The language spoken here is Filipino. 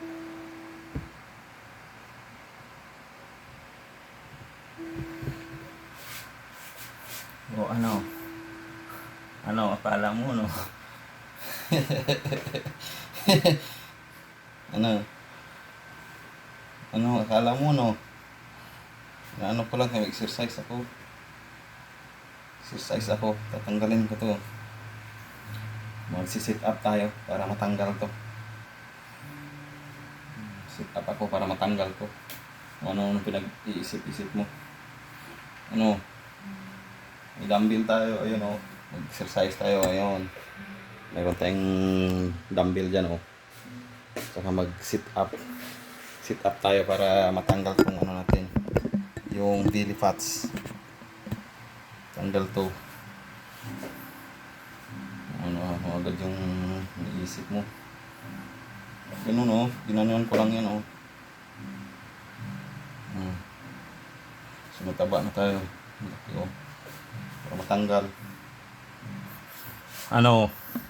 Oh, ano? ano, o ano? Ano, akala mo, no? ano? Ano, akala mo, no? Na ano ko lang, exercise ako. Exercise ako. Tatanggalin ko to. Magsi-sit up tayo para matanggal to. Sit up ako para matanggal ko. Ano ano pinag-iisip-isip mo? Ano? May dumbbell tayo, ayun oh. Mag-exercise tayo, ayun. Meron tayong dumbbell dyan oh. Saka mag-sit up. Sit up tayo para matanggal tong ano natin. Yung belly fats. Tanggal to. Ano, ano agad yung naisip mo. Ganun oh. Ginanuan ko lang yan oh. Hmm. Sumataba na tayo. Laki, oh. Para matanggal. Ano?